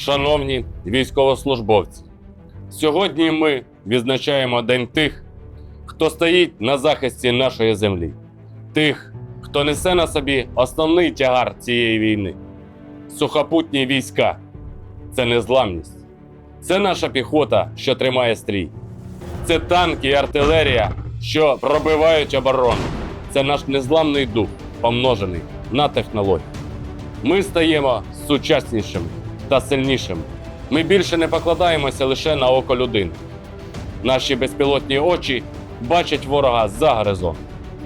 Шановні військовослужбовці, сьогодні ми відзначаємо День тих, хто стоїть на захисті нашої землі, тих, хто несе на собі основний тягар цієї війни. Сухопутні війська це незламність, це наша піхота, що тримає стрій, це танки і артилерія, що пробивають оборону. Це наш незламний дух, помножений на технології. Ми стаємо сучаснішими та сильнішими. Ми більше не покладаємося лише на око людини. Наші безпілотні очі бачать ворога за горизонт,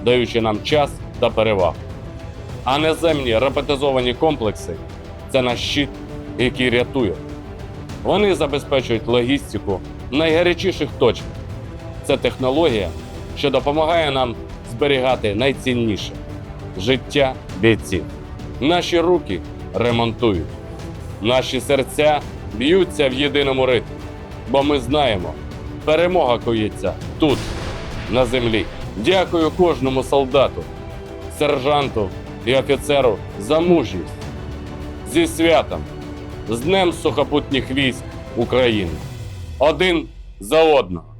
даючи нам час та перевагу. А наземні роботизовані комплекси це наш щит, який рятує. Вони забезпечують логістику найгарячіших точках. Це технологія, що допомагає нам зберігати найцінніше життя бійців. Наші руки ремонтують, наші серця б'ються в єдиному ритмі, бо ми знаємо, перемога коїться тут, на землі. Дякую кожному солдату, сержанту і офіцеру за мужність. Зі святом, з Днем сухопутніх військ України. Один за одного.